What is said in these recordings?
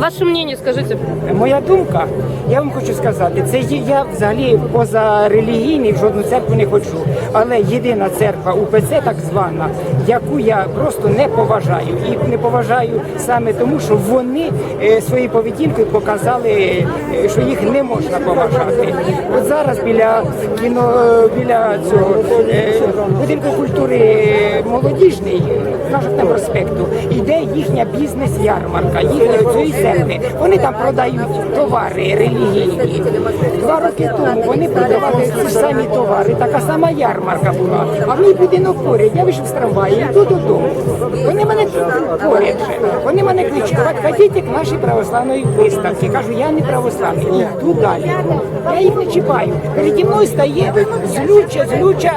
Ваше мнение скажите. Моя думка, я вам хочу сказати, це є- я взагалі поза релігійний в жодну церкву не ходжу. Але єдина церква УПЦ, так звана, яку я просто не поважаю. І не поважаю саме тому, що вони е, своєю поведінкою показали, е, що їх не можна поважати. От зараз біля кіно біля цього е, будинку культури молодіжний нашого там проспекту йде їхня бізнес-ярмарка, їхня цієї церкви. Вони там продають товари релігійні. Два роки тому вони продавали ці самі товари, така сама ярмарка була. А в мій будинок поряд, я вийшов з трамваю, йду додому. Вони мене поряд мене кличуть, хотіть к нашій православної виставці. Кажу, я не православний, йду далі. Я їх не чіпаю. Переді мною стає злюча, злюча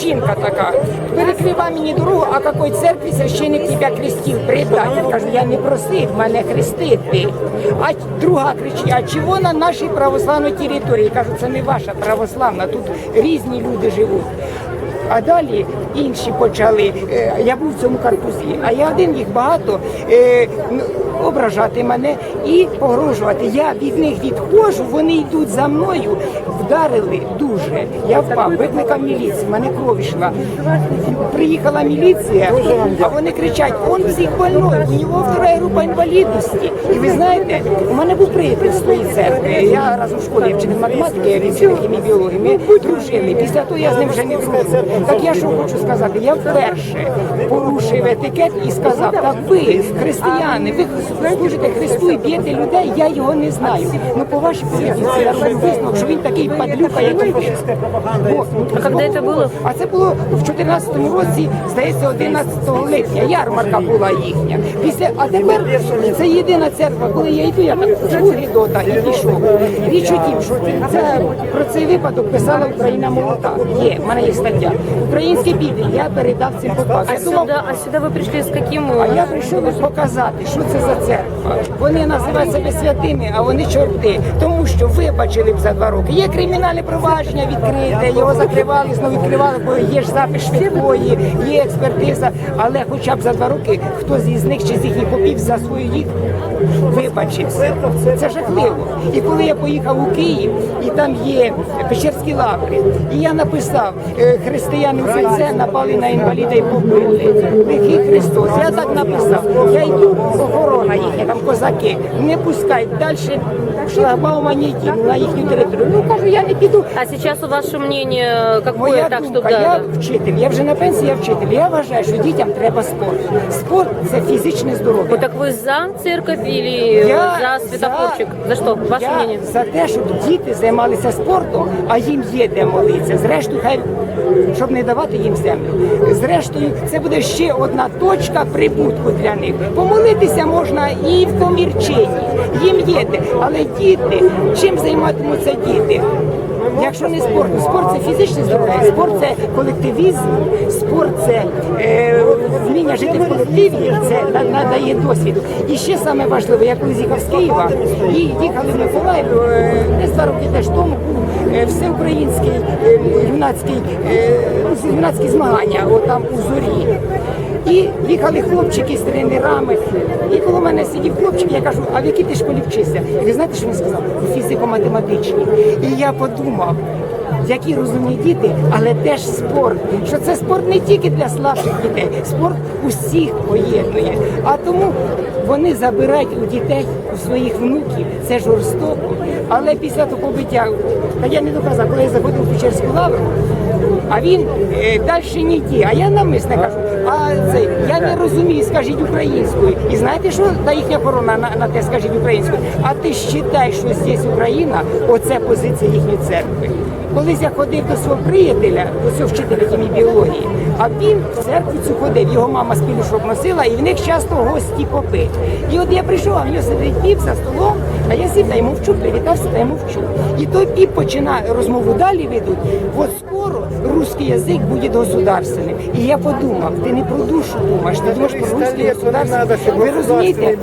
жінка така. Перекрива мені дорогу, а какой церкві священник тебе крестив, предатель. Кажу, я не просив мене хрестити. А друга кричить, а чого на нашій православній території? Кажу, це не ваша православна, тут різні люди живуть. А далі інші почали. е, Я був в цьому корпусі, а я один їх багато е, ображати мене і погрожувати. Я від них відходжу, вони йдуть за мною, вдарили дуже. Я впав, викликав міліцію, мене кров йшла. Приїхала міліція, а вони кричать: он псих больной, у нього вторая група інвалідності. І ви знаєте, у мене був приятель з тої церкви. Я разом в школі вчитель математики, я вчитель хімії біології. Ми дружили. Після того я з ним вже не дружу. Так я що хочу сказати? Я вперше порушив етикет і сказав, так ви, християни, ви служите Христу і б'єте людей, я його не знаю. Ну по вашій поведінці я роблю висновок, що він такий падлюка, як і ви. Бо- А когда это было? а це було в 14-му році, здається, 11 липня. Ярмарка була їхня. Після, а тепер це єдина церква, коли я йду, я так живу Гідота і пішов. Річ у тім, що це про цей випадок писала Україна молода. Є, в мене є стаття. Українській Біблії я передав цим попав. А Я думав, сюда, а сюда вы пришли с каким? а я прийшов показати, що це за церква. Вони називають себе святими, а вони чорти. Тому що вибачили б за два роки. Є кримінальне провадження відкрите, його закривали, знову відкривали, бо є ж запис швидкої, є експертиза. Але хоча б за два роки хтось із них чи з їхніх попів за свою їх вибачився. Це жахливо. І коли я поїхав у Київ, і там є Печерські лаври, і я написав, е, християни в сельце напали на інваліда і побили. Лихий Христос. Я так написав. Я йду, охорона їхня, там козаки, не пускають. Далі шлагбаума не йти на їхню територію. Ну кажу, я не піду. А сейчас у ваше мнение какое? Моя так, думка, чтобы я да, вчитель, я вже на пенсії, я вчитель. Я вважаю, що дітям треба спорт. Спорт це фізичне здоров'я. Вот так вы за церковь или за светофорчик? За, что? Ваше я мнение? за те, щоб діти займалися спортом, а їм є де молитися. Зрештою, хай щоб не давати їм землю. Зрештою, це буде ще одна точка прибутку для них. Помолитися можна і в комірчині. Їм є де. Але діти, чим займатимуться діти? Якщо не спорт, спорт це фізичне здоров'я, спорт це колективізм, спорт це е, вміння жити в колективі, це надає досвіду. І ще саме важливе, я коли з'їхав з Києва і їхали в Миколаїв, е, десь два роки теж тому був е, всеукраїнський е, юнацький, юнацькі змагання, отам у зорі. І їхали хлопчики з тренерами. І коло мене сидів хлопчик, я кажу, а в якій ти школі вчишся? І ви знаєте, що він сказав? У фізико-математичній. І я подумав, মহাবিদ্যালয় які розумні діти, але теж спорт. Що це спорт не тільки для слабших дітей, спорт усіх поєднує. А тому вони забирають у дітей, у своїх внуків. Це жорстоко. Але після того побиття, та я не доказав, коли я заходив в Печерську лавру, а він е, далі не ті. А я навмисне кажу, а це я не розумію, скажіть українською. І знаєте, що та їхня корона на, на те скажіть українською? А ти вважаєш, що здесь Україна, оце позиція їхньої церкви. Колись я ходив до свого приятеля, до цього вчителя хімії біології, а він в церкву цю ходив, його мама з пілюшок носила, і в них часто гості попи. І от я прийшов, а в нього сидить піп за столом, а я сів та йому вчу, привітався та йому вчу. І той піп починає розмову далі ведуть. От скоро русский язик буде государственним. І я подумав, ти не про душу думаєш, ти думаєш про русский государственний. Ви розумієте,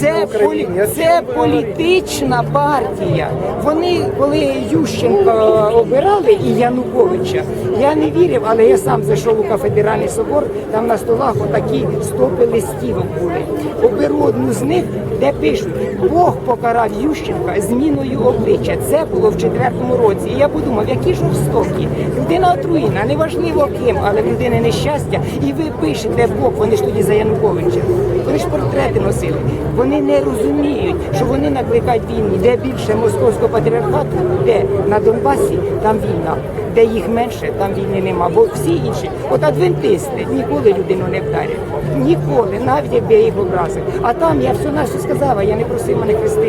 це, полі... це політична партія. Вони, коли Ющенко обирали і Януковича, я не вірив, але я сам зайшов у кафе. кафедральний собор, там на столах отакі стопи листівок були. Оберу одну з них, де пишуть, Бог покарав Ющенка зміною обличчя. Це було в четвертому році. І я подумав, які жорстокі. Людина отруєна, неважливо ким, але в людини нещастя. І ви пишете Бог, вони ж тоді за Януковича. Вони ж портрети носили. Вони не розуміють, що вони накликають війну. Де більше московського патріархату, де на Донбасі, там війна. Де їх менше, там війни нема. Бо всі інші, от адвентисти, ніколи людину не вдарять. Ніколи, навіть якби я їх образив. А там я все на що сказала, я не просив мене хрести.